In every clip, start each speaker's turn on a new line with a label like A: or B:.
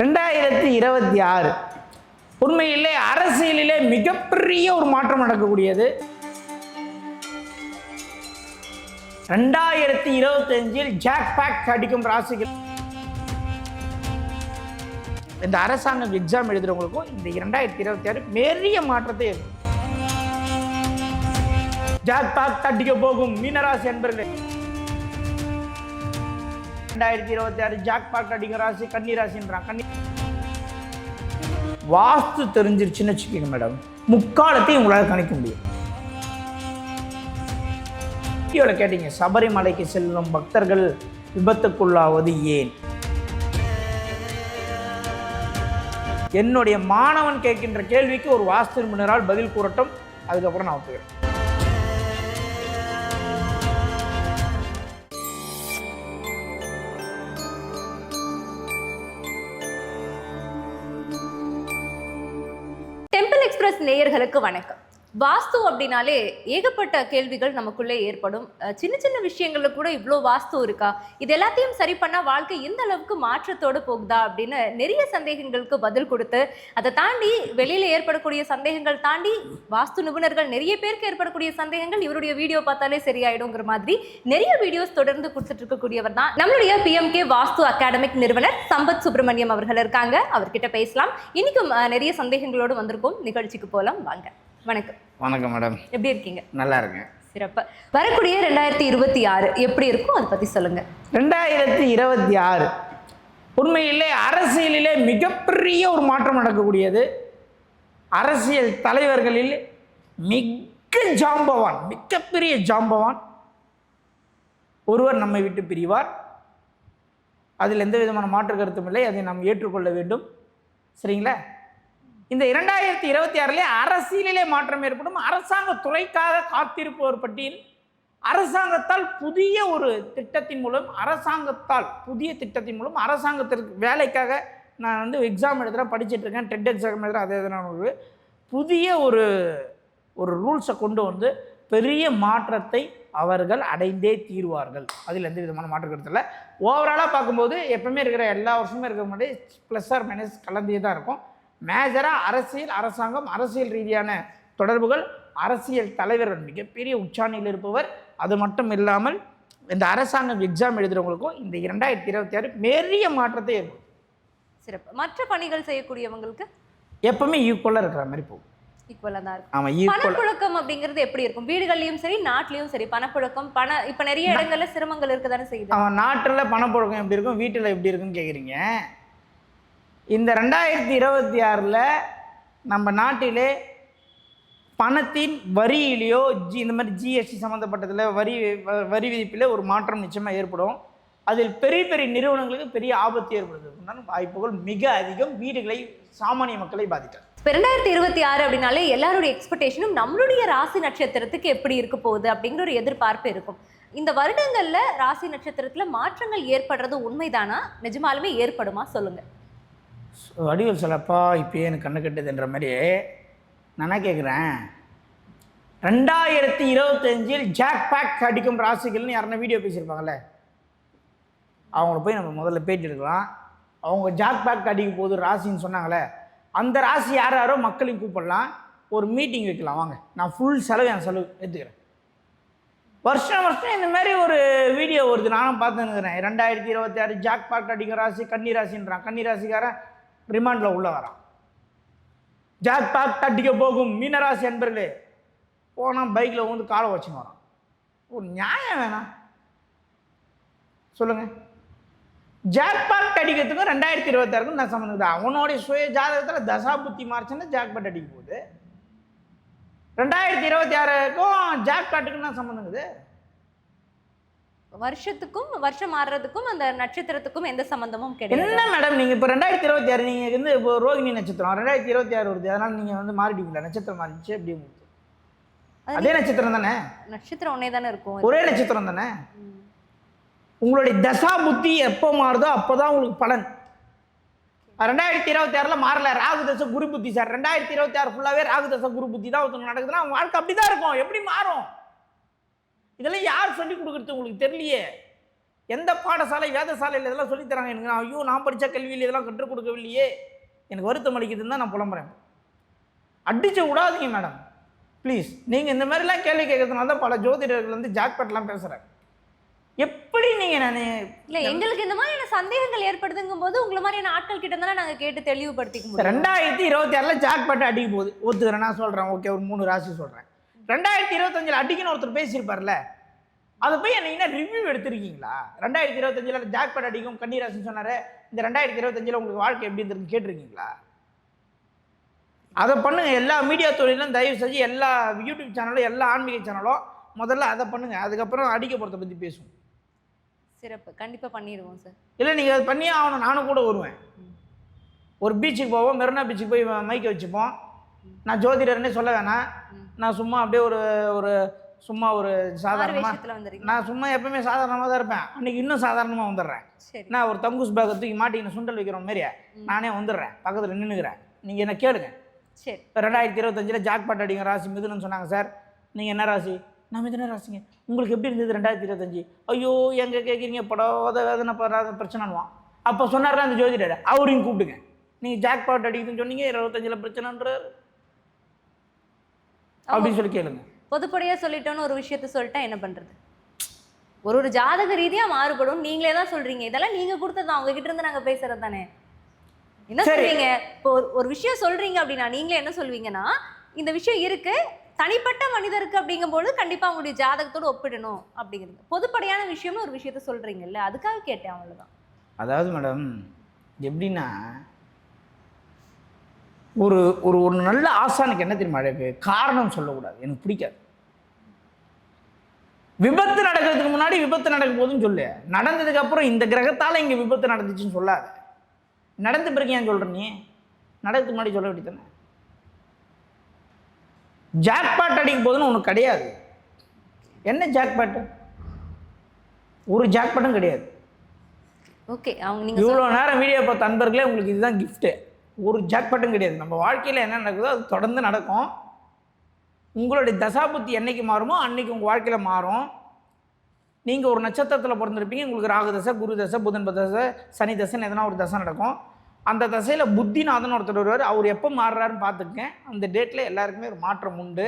A: ரெண்டாயிரத்தி இருபத்தி ஆறு. உண்மையிலே அரசியலிலே மிகப்பெரிய ஒரு மாற்றம் நடக்கக்கூடியது. ரெண்டாயிரத்தி இருபத்தஞ்சில் ஜாக் பேக் அடிக்கும் ராசிகள். இந்த அரசாங்கம் எக்ஸாம் எழுதுறவங்களுக்கும் இந்த இரண்டாயிரத்தி இருபத்தி ஆறு பெரிய மாற்றத்தை ஜாக் பேக் அடிக்க போகும் மீனராசி என்பர்கள் ரெண்டாயிரத்தி இருபத்தி ஆறு ஜாக் பாக் அடிக்கிற ராசி கன்னி ராசின்றான் கன்னி வாஸ்து தெரிஞ்சிருச்சுன்னு வச்சுக்கோங்க மேடம். முக்காலத்தையும் உங்களால் கணிக்க முடியும். வீடியோவில் கேட்டீங்க சபரிமலைக்கு செல்லும் பக்தர்கள் விபத்துக்குள்ளாவது ஏன்? என்னுடைய மாணவன் கேட்கின்ற கேள்விக்கு ஒரு வாஸ்து நிபுணரால் பதில் கூறட்டும். அதுக்கப்புறம் நான் ஒத்துக்கிறேன்
B: நேயர்களுக்கு வணக்கம். வாஸ்து அப்படின்னாலே ஏகப்பட்ட கேள்விகள் நமக்குள்ளே ஏற்படும். சின்ன சின்ன விஷயங்கள்ல கூட இவ்வளோ வாஸ்து இருக்கா? இது எல்லாத்தையும் சரி பண்ணால் வாழ்க்கை எந்த அளவுக்கு மாற்றத்தோடு போகுதா? அப்படின்னு நிறைய சந்தேகங்களுக்கு பதில் கொடுத்து அதை தாண்டி வெளியில் ஏற்படக்கூடிய சந்தேகங்கள் தாண்டி வாஸ்து நிபுணர்கள் நிறைய பேருக்கு ஏற்படக்கூடிய சந்தேகங்கள் இவருடைய வீடியோ பார்த்தாலே சரியாயிடுங்கிற மாதிரி நிறைய வீடியோஸ் தொடர்ந்து கொடுத்துட்டு இருக்கக்கூடியவர் தான் நம்மளுடைய பிஎம்கே வாஸ்து அகாடமிக் நிறுவனர் சம்பத் சுப்பிரமணியம் அவர்கள் இருக்காங்க. அவர்கிட்ட பேசலாம். இன்னைக்கும் நிறைய சந்தேகங்களோடு வந்திருக்கோம். நிகழ்ச்சிக்கு போலாம் வாங்க. வணக்கம்.
A: வணக்கம் மேடம்.
B: எப்படி இருக்கீங்க?
A: நல்லா இருக்கேன்.
B: சிறப்பு. வரக்கூடிய ரெண்டாயிரத்தி இருபத்தி ஆறு எப்படி இருக்கும்? அதை பத்தி சொல்லுங்க.
A: ரெண்டாயிரத்தி இருபத்தி ஆறு. உண்மையிலே அரசியலிலே மிகப்பெரிய ஒரு மாற்றம் நடக்கக்கூடியது. அரசியல் தலைவர்களில் மிக ஜாம்பவான் மிகப்பெரிய ஜாம்பவான் ஒருவர் நம்மை விட்டு பிரிவார். அதில் எந்த விதமான மாற்று கருத்தும் இல்லை. அதை நாம் ஏற்றுக்கொள்ள வேண்டும். சரிங்களா? இந்த இரண்டாயிரத்தி இருபத்தி ஆறிலே அரசியலிலே மாற்றம் ஏற்படும். அரசாங்க துறைக்காக காத்திருப்பவர் பட்டியல். அரசாங்கத்தால் புதிய ஒரு திட்டத்தின் மூலம் அரசாங்கத்தால் புதிய திட்டத்தின் மூலம் அரசாங்கத்திற்கு வேலைக்காக நான் வந்து எக்ஸாம் எழுதுகிறேன் படிச்சுட்டு இருக்கேன் டெட் எக்ஸாம் எழுதுகிறேன் அதே நான் ஒரு புதிய ஒரு ஒரு ரூல்ஸை கொண்டு வந்து பெரிய மாற்றத்தை அவர்கள் அடைந்தே தீர்வார்கள். அதில் எந்த விதமான மாற்று கருத்தில் ஓவராலாக பார்க்கும்போது எப்பவுமே இருக்கிற எல்லா வருஷமும் இருக்கிற மாதிரி ப்ளஸ் ஆர் மைனஸ் கலந்தே தான் இருக்கும். மேஜராக அரசியல் அரசாங்கம் அரசியல் ரீதியான தொடர்புகள் அரசியல் தலைவர்கள் மிகப்பெரிய உச்சாணியில் இருப்பவர். அது மட்டும் இல்லாமல் இந்த அரசாங்கம் எக்ஸாம் எழுதுகிறவங்களுக்கும் இந்த இரண்டாயிரத்தி இருபத்தி ஆறு பெரிய மாற்றத்தை ஏற்படும்
B: சிறப்பு. மற்ற பணிகள் செய்யக்கூடியவங்களுக்கு?
A: எப்பவுமே ஈக்குவலாக இருக்கிற மாதிரி போகும்.
B: ஈக்குவலா தான் இருக்கும்.
A: ஆமாம்
B: பணப்புழக்கம் அப்படிங்கிறது எப்படி இருக்கும்? வீடுகள்லயும் சரி நாட்டிலயும் சரி பணப்புழக்கம் பண இப்ப நிறைய இடங்கள்ல சிரமங்கள் இருக்கதானே செய்யுது?
A: அவன் நாட்டில் பணப்புழக்கம் எப்படி இருக்கும்? வீட்டில் எப்படி இருக்குன்னு கேட்குறீங்க இந்த ரெண்டாயிரத்தி இருபத்தி ஆறில் நம்ம நாட்டிலே பணத்தின் வரியிலையோ ஜி இந்த மாதிரி ஜிஎஸ்டி சம்மந்தப்பட்டதில் வரி வ- வரி விதிப்பில் ஒரு மாற்றம் நிச்சயமாக ஏற்படும். அதில் பெரிய பெரிய நிறுவனங்களுக்கு பெரிய ஆபத்து ஏற்படுவதற்குண்டான வாய்ப்புகள் மிக அதிகம். வீடுகளை சாமானிய மக்களை பாதிக்கும்
B: இப்போ ரெண்டாயிரத்தி இருபத்தி ஆறு அப்படின்னாலே எல்லாருடைய எக்ஸ்பெக்டேஷனும் நம்மளுடைய ராசி நட்சத்திரத்துக்கு எப்படி இருக்க போகுது அப்படிங்கிற ஒரு எதிர்பார்ப்பு இருக்கும். இந்த வருடங்களில் ராசி நட்சத்திரத்தில் மாற்றங்கள் ஏற்படுறது உண்மைதானா? நிஜமாலுமே ஏற்படுமா? சொல்லுங்கள்
A: வடிவல் சொல்லப்பா இப்போ எனக்கு கண்ணு கட்டுதுன்ற மாதிரி நானா கேட்குறேன் ரெண்டாயிரத்தி இருபத்தஞ்சில் ஜாக் பேக் அடிக்கும் ராசிகள்னு யாருன்னா வீடியோ பேசியிருப்பாங்கல்ல. அவங்கள போய் நம்ம முதல்ல பேட்டி எடுக்கலாம். அவங்க ஜாக் பேக் அடிக்கும் போது ராசின்னு சொன்னாங்களே அந்த ராசி யார் யாரோ மக்களையும் கூப்பிடலாம். ஒரு மீட்டிங் வைக்கலாம் வாங்க. நான் ஃபுல் செலவு என் செலவு எடுத்துக்கிறேன். வருஷம் வருஷம் இந்த மாதிரி ஒரு வீடியோ வருது. நானும் பார்த்துன்னுக்கிறேன் ரெண்டாயிரத்தி இருபத்தி ஆறு ஜாக் பேக் அடிக்கிற ராசி கன்னி ராசின்றான். கன்னி ராசிக்காரன் ரிமாண்டில் உள்ளே வரான். ஜாக் பாக் தட்டிக்க போகும் மீனராசி என்பர்களே போனால் பைக்கில் வந்து காலை வச்சுன்னு வரான். ஒரு நியாயம் வேணாம் சொல்லுங்கள் ஜாக்பாட் அடிக்கிறதுக்கும் ரெண்டாயிரத்தி இருபத்தாறுக்கும் நான் சம்மந்தம் இருக்குது? அவனுடைய சுய ஜாதகத்தில் தசா புத்தி மார்ச்சுன்னா ஜாக்பாட் அடிக்க போகுது. ரெண்டாயிரத்தி இருபத்தி ஆறுக்கும் ஜாக்பாட்டுக்கும் நான் சம்மந்தங்குது
B: வருஷத்துக்கும் வருஷம் மாறுறதுக்கும் அந்த நட்சத்திரத்துக்கும் எந்த சம்பந்தமும் கிடையாது.
A: என்ன மேடம் நீங்கள் இப்போ ரெண்டாயிரத்தி இருபத்தி ஆறு நீங்கள் வந்து இப்போ ரோகிணி நட்சத்திரம் ரெண்டாயிரத்தி இருபத்தி ஆறு வருது. அதனால் நீங்கள் வந்து மாறிட்டீங்களா நட்சத்திரம் உங்களுக்கு
B: அது
A: அதே நட்சத்திரம் தானே?
B: நட்சத்திரம் ஒன்னே தானே இருக்கும்.
A: ஒரே நட்சத்திரம் தானே? உங்களுடைய தசா புத்தி எப்போ மாறுதோ அப்போ தான் உங்களுக்கு பலன். ரெண்டாயிரத்தி இருபத்தி ஆறில் மாறல ராகு தசை குரு புத்தி சார். ரெண்டாயிரத்தி இருபத்தி ஆறு ஃபுல்லாகவே ராகு தசை குரு புத்தி தான் ஒருத்தவங்க நடக்குதுன்னா அவங்க வாழ்க்கை அப்படி தான் இருக்கும். எப்படி மாறும்? இதெல்லாம் யார் சொல்லி கொடுக்குறது உங்களுக்கு தெரியலையே? எந்த பாடசாலை வேதசாலையில் இதெல்லாம் சொல்லித் தராங்க எனக்கு? நான் ஐயோ நான் படித்த கல்வியில் இதெல்லாம் கற்றுக் கொடுக்கவில்லையே. எனக்கு வருத்தம் அளிக்குதுன்னு தான் நான் புலம்புறேன். அடிச்சு விடாதீங்க மேடம். ப்ளீஸ் நீங்கள் இந்த மாதிரிலாம் கேள்வி கேட்கறதுனால தான் பல ஜோதிடர்கள் வந்து ஜாக்பாட்லாம் பேசுகிறாங்க எப்படி நீங்கள் நான்
B: இல்ல எங்களுக்கு இந்த மாதிரியான சந்தேகங்கள் ஏற்படுதுங்கும் போது உங்களை மாதிரியான ஆட்கள் கிட்ட தானே நாங்க கேட்டு தெளிவுபடுத்திக்க முடியும்.
A: ரெண்டாயிரத்தி இருபத்தி ஆறில் ஜாக்பாட் அடிக்க போகுது ஒத்துக்கிறேன் நான் சொல்கிறேன் ஓகே ஒரு மூணு ராசி சொல்கிறேன் ரெண்டாயிரத்தி இருபத்தஞ்சில் அடிக்கணும் ஒருத்தர் பேசியிருப்பார்ல அதை போய் என்ன ரிவ்யூ எடுத்திருக்கீங்களா? ரெண்டாயிரத்தி இருபத்தஞ்சில் ஜாக்பாட் அடிக்கும் கன்னிராசின்னு சொன்னார் இந்த ரெண்டாயிரத்தி இருபத்தஞ்சில் உங்களுக்கு வாழ்க்கை எப்படி இருந்திருக்கு கேட்டிருக்கீங்களா? அதை பண்ணுங்க எல்லா மீடியா தொழிலும் தயவு செஞ்சு எல்லா யூடியூப் சேனலும் எல்லா ஆன்மீக சேனலும் முதல்ல அதை பண்ணுங்க. அதுக்கப்புறம் அடிக்க போகிறத பற்றி பேசுவோம்.
B: சிறப்பு. கண்டிப்பா பண்ணிடுவோம் சார்
A: இல்லை நீங்கள் அது பண்ணியே ஆகணும். நானும் கூட வருவேன். ஒரு பீச்சுக்கு போவோம் மெரினா பீச்சுக்கு போய் மைக்கை வச்சுப்போம். நான் ஜோதிடர்னே சொல்ல வேணாம். நான் சும்மா அப்படியே ஒரு ஒரு சும்மா ஒரு சாதாரணமாக நான் சும்மா எப்பவுமே சாதாரணமாக தான் இருப்பேன். அன்றைக்கி இன்னும் சாதாரணமாக வந்துடுறேன்.
B: சரி.
A: நான் ஒரு தங்குஸ் பேக்கை தூக்கி மாட்டிக்கின்னு சுண்டல் வைக்கிற மாரியே? நானே வந்துடுறேன். பக்கத்தில் நின்றுக்கிறேன் நீங்கள் என்ன கேளுங்க.
B: சரி.
A: இப்போ ரெண்டாயிரத்தி இருபத்தஞ்சில் ஜாக்பாட் அடிங்க ராசி மிதுனன்னு சொன்னாங்க சார். நீங்கள் என்ன ராசி? நான் மிதுன ராசிங்க. உங்களுக்கு எப்படி இருந்தது ரெண்டாயிரத்தி இருபத்தஞ்சி? ஐயோ எங்கே கேட்குறீங்க படாத வேதனை படாத பிரச்சனைவான் அப்போ சொன்னார்ல அந்த ஜோதிடர். அவரையும் கூப்பிடுங்க. நீங்கள் ஜாக்பாட் அடிக்குதுன்னு சொன்னீங்க இருபத்தஞ்சில் பிரச்சனைன்றார். அப்படின்னு சொல்லி கேளுங்க.
B: பொதுப்படையா சொல்லிட்டோன்னு ஒரு விஷயத்த சொல்லிட்டா என்ன பண்றது? ஒரு ஒரு ஜாதக ரீதியா மாறுபடும். நீங்களே தான் சொல்றீங்க. இதெல்லாம் நீங்க கொடுத்தது அவங்க கிட்ட இருந்து நாங்க பேசுறது தானே? என்ன. சொல்றீங்க? இப்போ ஒரு- விஷயம் சொல்றீங்க அப்படின்னா நீங்களே என்ன சொல்வீங்கன்னா இந்த விஷயம் இருக்கு. தனிப்பட்ட மனிதருக்கு அப்படிங்கும்போது கண்டிப்பா அவங்களுடைய ஜாதகத்தோட ஒப்பிடணும் அப்படிங்கிறது. பொதுப்படையான விஷயம்னு ஒரு விஷயத்த சொல்றீங்கல்ல அதுக்காக கேட்டேன் அவ்வளவுதான்.
A: அதாவது மேடம் எப்படின்னா ஒரு ஒரு ஒரு நல்ல ஆசானுக்கு என்ன தெரியுமா அழகு? காரணம் சொல்லக்கூடாது. எனக்கு பிடிக்காது. விபத்து நடக்கிறதுக்கு முன்னாடி விபத்து நடக்கும் போதுன்னு சொல்லு. நடந்ததுக்கு அப்புறம் இந்த கிரகத்தால இங்க விபத்து நடந்துச்சுன்னு சொல்லாத. நடந்த பிறகு ஏன் சொல்ற நீ? நடக்கிறதுக்கு முன்னாடி சொல்ல வேண்டியதானே ஜாக்பாட் அடிக்கும் போதுன்னு ஒன்று கிடையாது. என்ன ஜாக்பாட்டு? ஒரு ஜாக்பாட்டும் கிடையாது.
B: ஓகே அவங்க
A: இவ்வளோ நேரம் வீடியோ பார்த்த அன்பர்களே உங்களுக்கு இதுதான் கிஃப்ட்டு ஒரு ஜாக்பட்டும் கிடையாது. நம்ம வாழ்க்கையில் என்ன நடக்குதோ அது தொடர்ந்து நடக்கும். உங்களுடைய தசாபுத்தி என்றைக்கு மாறுமோ அன்னைக்கு உங்கள் வாழ்க்கையில் மாறும். நீங்கள் ஒரு நட்சத்திரத்தில் பிறந்திருப்பீங்க. உங்களுக்கு ராகு தசை குரு தசை புதன் தசை சனி தசைன்னு எதனா ஒரு தசை நடக்கும். அந்த தசையில் புத்திநாதன் ஒருத்தர் வருவார். அவர் எப்போ மாறுறாருன்னு பார்த்துக்கேன் அந்த டேட்டில் எல்லாருக்குமே ஒரு மாற்றம் உண்டு.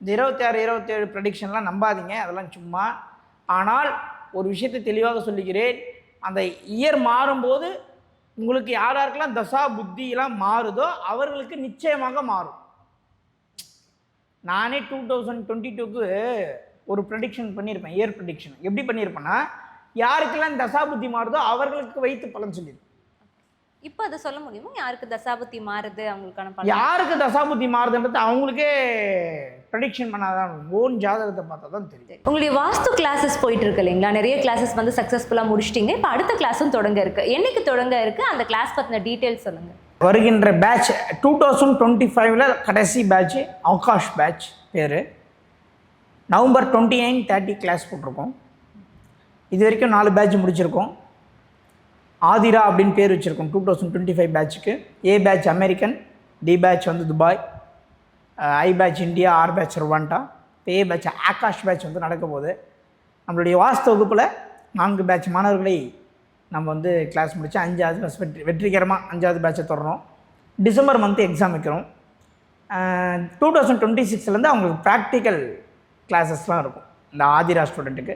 A: இந்த இருபத்தி ஆறு இருபத்தேழு ப்ரெடிக்ஷன்லாம் நம்பாதீங்க. அதெல்லாம் சும்மா. ஆனால் ஒரு விஷயத்தை தெளிவாக சொல்லிக்கிறேன் அந்த இயர் மாறும்போது உங்களுக்கு யார் யாருக்கெல்லாம் தசா புத்தியெல்லாம் மாறுதோ அவர்களுக்கு நிச்சயமாக மாறும். நானே டூ தௌசண்ட் டுவெண்ட்டி டூக்கு ஒரு ப்ரெடிக்ஷன் பண்ணியிருப்பேன் இயர் ப்ரெடிக்ஷன் எப்படி பண்ணியிருப்பேன்னா யாருக்கெல்லாம் தசா புத்தி மாறுதோ அவர்களுக்கு வைத்து பலன் சொல்லியிருப்பேன்
B: இப்போ அதை சொல்ல முடியுமா? யாருக்கு தசாபுத்தி மாறுது அவங்களுக்கான
A: யாருக்கு தசாபுத்தி மாறுதுன்றது அவங்களுக்கே ப்ரெடிக்ஷன் பண்ணாதான் ஓன் ஜாதகத்தை பார்த்தா தான் தெரியும்.
B: உங்களுடைய வாஸ்து கிளாஸஸ் போயிட்டு இருக்கு இல்லைங்களா? நிறைய கிளாஸஸ் வந்து சக்ஸஸ்ஃபுல்லாக முடிச்சிட்டீங்க. இப்போ அடுத்த கிளாஸும் தொடங்க இருக்கு. என்னைக்கு தொடங்க இருக்கு? அந்த கிளாஸ் பற்றின டீட்டெயில்ஸ் சொல்லுங்க.
A: வருகின்ற பேட்ச் டூ தௌசண்ட் டுவெண்ட்டி ஃபைவ்ல கடைசி பேட்ச் அவகாஷ் பேட்ச் பேர். November twenty nine thirty class போட்டிருக்கோம். இது வரைக்கும் நாலு பேட்ச் முடிச்சிருக்கோம். ஆதிரா அப்படின்னு பேர் வச்சுருக்கோம் two thousand twenty five பேட்சுக்கு A batch American D batch வந்து Dubai I batch India R batch Rwanda B batch Akash batch வந்து நடக்க போகுது நம்மளுடைய வாஸ்து வகுப்பில் நான்கு பேட்ச் மாணவர்களை நம்ம வந்து கிளாஸ் முடித்து அஞ்சாவது பேட்ச் வெற்றி வெற்றிகரமாக அஞ்சாவது பேட்சை தொடரும் டிசம்பர் மந்த் எக்ஸாம் வைக்கிறோம் டூ தௌசண்ட் டுவெண்ட்டி சிக்ஸ்லேருந்து அவங்களுக்கு ப்ராக்டிக்கல் கிளாஸஸ்லாம் இருக்கும் இந்த ஆதிரா ஸ்டூடெண்ட்டுக்கு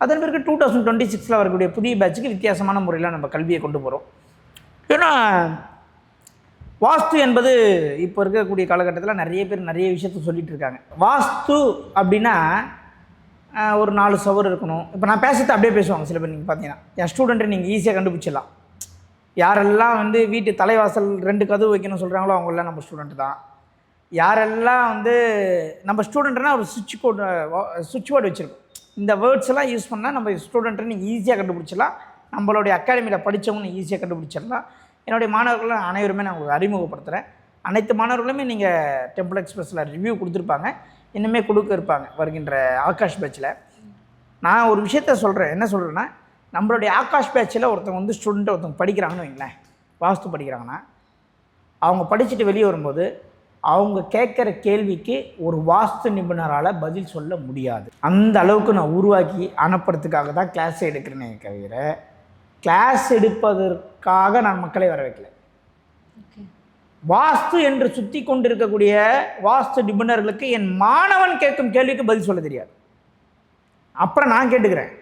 A: அதன் பிறகு டூ தௌசண்ட் டுவெண்ட்டி சிக்ஸில் வரக்கூடிய புதிய பேட்சுக்கு வித்தியாசமான முறையில் நம்ம கல்வியை கொண்டு போகிறோம் ஏன்னா வாஸ்து என்பது இப்போ இருக்கக்கூடிய காலகட்டத்தில் நிறைய பேர் நிறைய விஷயத்த சொல்லிட்டு இருக்காங்க. வாஸ்து அப்படின்னா ஒரு நாலு சவர் இருக்கணும். இப்போ நான் பேசுறது அப்படியே பேசுவாங்க சில பேர் நீங்கள் பார்த்தீங்கன்னா. என் ஸ்டூடெண்ட்டை நீங்கள் ஈஸியாக கண்டுபிடிச்சிடலாம். யாரெல்லாம் வந்து வீட்டு தலைவாசல் ரெண்டு கதவு வைக்கணும்னு சொல்கிறாங்களோ அவங்களாம் நம்ம ஸ்டூடெண்ட் தான். யாரெல்லாம் வந்து நம்ம ஸ்டூடெண்ட்னா ஒரு சுவிட்ச் கோடு சுவிட்ச் போர்டு வச்சுருக்கோம். இந்த வேர்ட்ஸ் எல்லாம் யூஸ் பண்ணால் நம்ம ஸ்டூடெண்ட்டை நீங்கள் ஈஸியாக கண்டுபிடிச்சிடலாம். நம்மளுடைய அகாடமியில் படித்தவங்க ஈஸியாக கண்டுபிடிச்சிடலாம். என்னுடைய மாணவர்கள் அனைவருமே நான் உங்களுக்கு அறிமுகப்படுத்துகிறேன் அனைத்து மாணவர்களுமே நீங்கள் டெம்பிள் எக்ஸ்பிரஸில் ரிவ்யூ கொடுத்துருப்பாங்க. இன்னுமே கொடுக்க இருப்பாங்க வருகின்ற ஆகாஷ் பேட்சில் நான் ஒரு விஷயத்த சொல்கிறேன் என்ன சொல்கிறேன்னா நம்மளுடைய ஆகாஷ் பேட்சில் ஒருத்தவங்க வந்து ஸ்டூடெண்ட்டை ஒருத்தவங்க படிக்கிறாங்கன்னு வைங்களேன். வாஸ்து படிக்கிறாங்கன்னா அவங்க படிச்சுட்டு வெளியே வரும்போது அவங்க கேட்குற கேள்விக்கு ஒரு வாஸ்து நிபுணரால் பதில் சொல்ல முடியாது. அந்த அளவுக்கு நான் உருவாக்கி அனுப்புறதுக்காக தான் கிளாஸ் எடுக்கிறேனே தவிர கிளாஸ் எடுப்பதற்காக நான் மக்களை வர வைக்கல வாஸ்து என்று சுற்றி கொண்டிருக்கக்கூடிய வாஸ்து நிபுணர்களுக்கு என் மாணவன் கேட்கும் கேள்விக்கு பதில் சொல்ல தெரியாது. அப்புறம் நான் கேட்டுக்கிறேன்.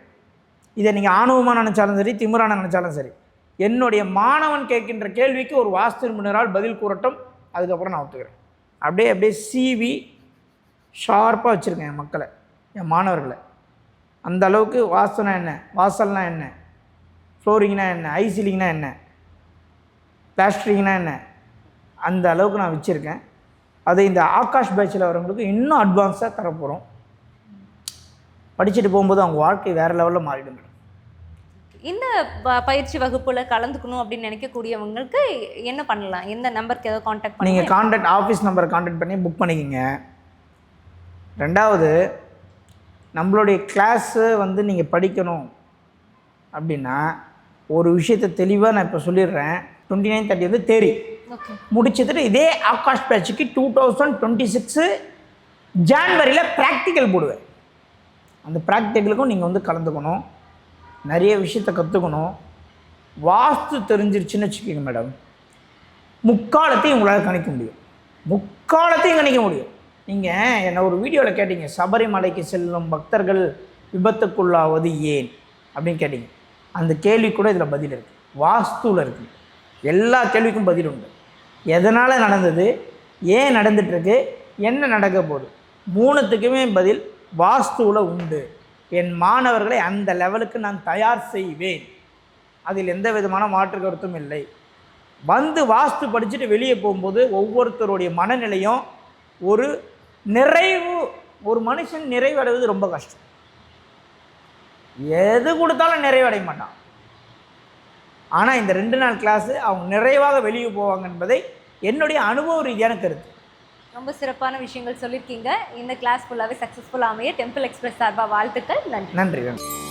A: இதை நீங்கள் ஆணவமாக நினச்சாலும் சரி திமிரான நினச்சாலும் சரி என்னுடைய மாணவன் கேட்கின்ற கேள்விக்கு ஒரு வாஸ்து நிபுணரால் பதில் கூறட்டும் அதுக்கப்புறம் நான் ஒத்துக்கிறேன். அப்படியே அப்படியே சிவி ஷார்ப்பாக வச்சுருக்கேன் என் மக்களை என் மாணவர்களை. அந்த அளவுக்கு வாஸ்துனா என்ன வாசல்னா என்ன ஃப்ளோரிங்னா என்ன? ஐசிலிங்னா என்ன? பிளாஸ்டரிங்னா என்ன? அந்த அளவுக்கு நான் வச்சுருக்கேன். அதை இந்த ஆகாஷ் பேட்சில் வரவங்களுக்கு இன்னும் அட்வான்ஸாக தரப்போகிறோம் படிச்சுட்டு போகும்போது அவங்க வாழ்க்கை வேறு லெவலில் மாறிடும் மேடம்.
B: இந்த ப- பயிற்சி வகுப்புல கலந்துக்கணும் அப்படின்னு நினைக்கக்கூடியவங்களுக்கு என்ன பண்ணலாம்? எந்த நம்பருக்கு ஏதாவது காண்டாக்ட்
A: நீங்கள்
B: பண்ணுங்க
A: காண்டாக்ட் ஆஃபீஸ் நம்பரை காண்டாக்ட் பண்ணி புக் பண்ணிக்கோங்க. ரெண்டாவது நம்மளுடைய கிளாஸு வந்து நீங்கள் படிக்கணும் அப்படின்னா ஒரு விஷயத்தை தெளிவாக நான் இப்போ சொல்லிடுறேன். டுவெண்ட்டி நைன் தேர்ட்டி வந்து தேரி. முடிச்சதுட்டு இதே ஆகாஷ் பேட்சுக்கு டூ தௌசண்ட் டுவெண்ட்டி சிக்ஸு ஜான்வரியில் ப்ராக்டிக்கல் போடுவேன். அந்த ப்ராக்டிக்கலுக்கும் நீங்கள் வந்து கலந்துக்கணும். நிறைய விஷயத்தை கற்றுக்கணும் வாஸ்து தெரிஞ்சிருச்சுன்னு வச்சுக்கோங்க மேடம் முக்காலத்தையும் உங்களால் கணிக்க முடியும். முக்காலத்தையும் கணிக்க முடியும். நீங்கள் என்ன ஒரு வீடியோவில் கேட்டீங்க சபரிமலைக்கு செல்லும் பக்தர்கள் விபத்துக்குள்ளாவது ஏன்? அப்படின்னு கேட்டீங்க. அந்த கேள்வி கூட இதில் பதில் இருக்குது வாஸ்துவில் இருக்குது எல்லா கேள்விக்கும் பதில் உண்டு. எதனால் நடந்தது? ஏன் நடந்துட்டுருக்கு? என்ன நடக்க போகுது? மூணுத்துக்குமே பதில் வாஸ்துவில் உண்டு. என் மாணவர்களை அந்த லெவலுக்கு நான் தயார் செய்வேன். அதில் எந்த விதமான மாற்று கருத்தும் இல்லை. வந்து வாஸ்து படிச்சுட்டு வெளியே போகும்போது ஒவ்வொருத்தருடைய மனநிலையும் ஒரு நிறைவு ஒரு மனுஷன் நிறைவடைவது ரொம்ப கஷ்டம். எது கொடுத்தாலும் நிறைவடைய மாட்டான். ஆனால் இந்த ரெண்டு நாள் கிளாஸு அவங்க நிறைவாக வெளியே போவாங்க என்பதை என்னுடைய அனுபவ ரீதியான கருத்து.
B: ரொம்ப சிறப்பான விஷயங்கள் சொல்லியிருக்கீங்க. இந்த கிளாஸ் ஃபுல்லாகவே சக்ஸஸ்ஃபுல்லாக அமைய டெம்பிள் எக்ஸ்பிரஸ் சார்பாக வாழ்த்துக்கள். நன்றி.
A: நன்றி நன்றி.